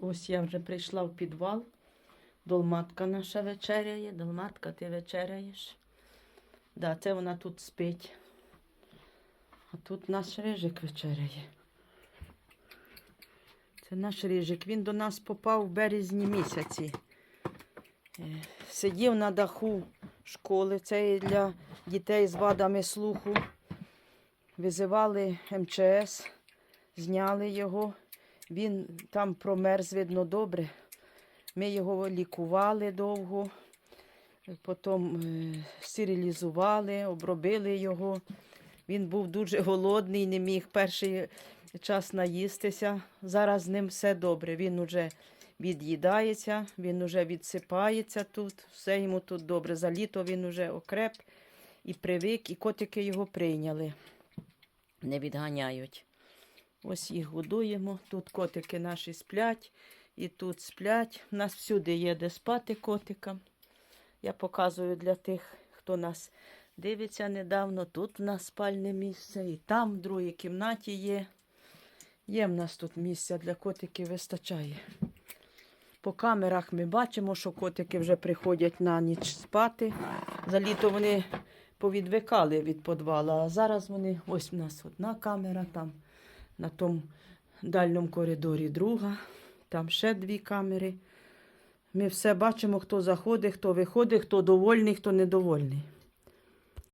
Ось я вже прийшла в підвал. Долматка наша вечеряє. Долматка, ти вечеряєш. Да, це вона тут спить. А тут наш рижик вечеряє. Це наш рижик. Він до нас попав в березні місяці. Е, Сидів на даху школи. Це для дітей з вадами слуху. Визивали МЧС, зняли його. Він там промерз, видно, добре. Ми його лікували довго, потім е, стерилізували, обробили його. Він був дуже голодний, не міг перший час наїстися. Зараз з ним все добре. Він уже від'їдається, він уже відсипається тут, все йому тут добре. За літо він уже окреп і привик, і котики його прийняли, не відганяють. Ось їх годуємо. Тут котики наші сплять, і тут сплять. У нас всюди є де спати котикам. Я показую для тих, хто нас дивиться недавно. Тут в нас спальне місце, і там, в другій кімнаті є. Є в нас тут місця для котиків вистачає. По камерах ми бачимо, що котики вже приходять на ніч спати. За літо вони повідвикали від подвала, а зараз вони, ось в нас одна камера, там на тому дальньому коридорі друга, там ще дві камери. Ми все бачимо, хто заходить, хто виходить, хто довольний, хто недовольний.